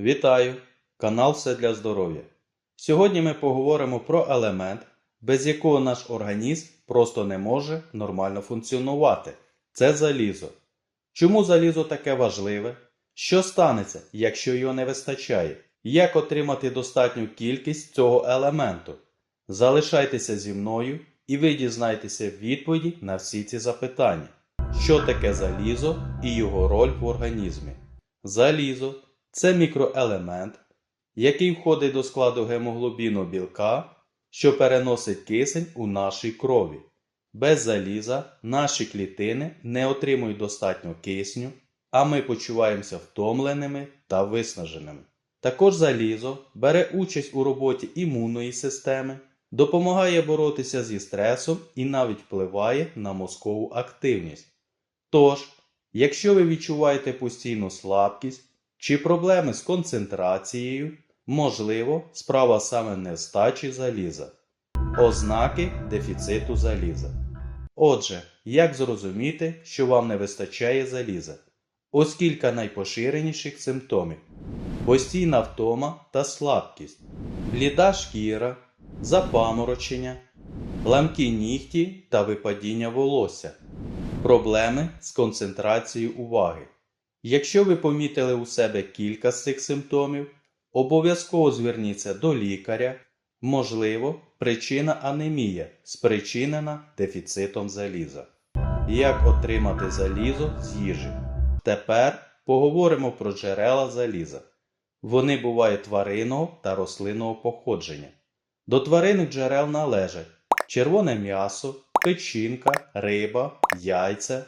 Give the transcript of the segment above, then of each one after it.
Вітаю! Канал Все для здоров'я. Сьогодні ми поговоримо про елемент, без якого наш організм просто не може нормально функціонувати. Це залізо. Чому залізо таке важливе? Що станеться, якщо його не вистачає? Як отримати достатню кількість цього елементу? Залишайтеся зі мною і ви дізнаєтеся відповіді на всі ці запитання. Що таке залізо і його роль в організмі? Залізо це мікроелемент, який входить до складу гемоглобіну білка, що переносить кисень у нашій крові. Без заліза наші клітини не отримують достатньо кисню, а ми почуваємося втомленими та виснаженими. Також залізо бере участь у роботі імунної системи, допомагає боротися зі стресом і навіть впливає на мозкову активність. Тож, якщо ви відчуваєте постійну слабкість чи проблеми з концентрацією, можливо, справа саме нестачі заліза. Ознаки дефіциту заліза. Отже, як зрозуміти, що вам не вистачає заліза? Ось кілька найпоширеніших симптомів: постійна втома та слабкість, бліда шкіра, запаморочення, ламкі нігті та випадіння волосся, проблеми з концентрацією уваги. Якщо ви помітили у себе кілька з цих симптомів, обов'язково зверніться до лікаря. Можливо, причина анемія спричинена дефіцитом заліза. Як отримати залізо з їжі? Тепер поговоримо про джерела заліза. Вони бувають тваринного та рослинного походження. До тваринних джерел належать червоне м'ясо, печінка, риба, яйця,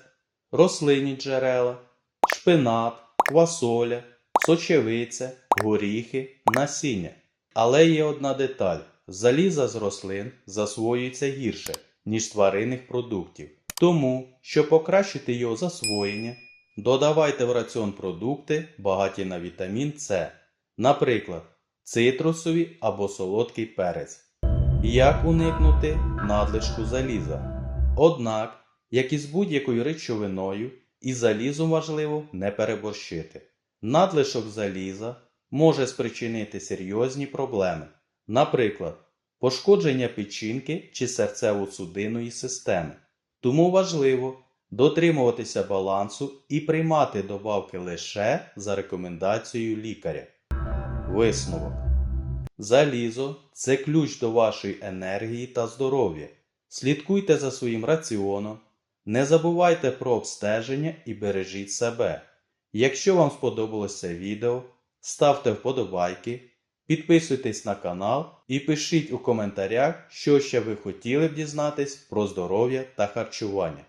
рослинні джерела, шпинат, квасоля, сочевиця, горіхи, насіння. Але є одна деталь: заліза з рослин засвоюється гірше, ніж тваринних продуктів. Тому, щоб покращити його засвоєння, додавайте в раціон продукти, багаті на вітамін С, наприклад, цитрусові або солодкий перець. Як уникнути надлишку заліза? Однак, як і з будь-якою речовиною, і залізом важливо не переборщити. Надлишок заліза може спричинити серйозні проблеми, наприклад, пошкодження печінки чи серцево-судинної системи. Тому важливо дотримуватися балансу і приймати добавки лише за рекомендацією лікаря. Висновок. Залізо це ключ до вашої енергії та здоров'я. Слідкуйте за своїм раціоном, не забувайте про обстеження і бережіть себе. Якщо вам сподобалося відео, ставте вподобайки, підписуйтесь на канал і пишіть у коментарях, що ще ви хотіли б дізнатись про здоров'я та харчування.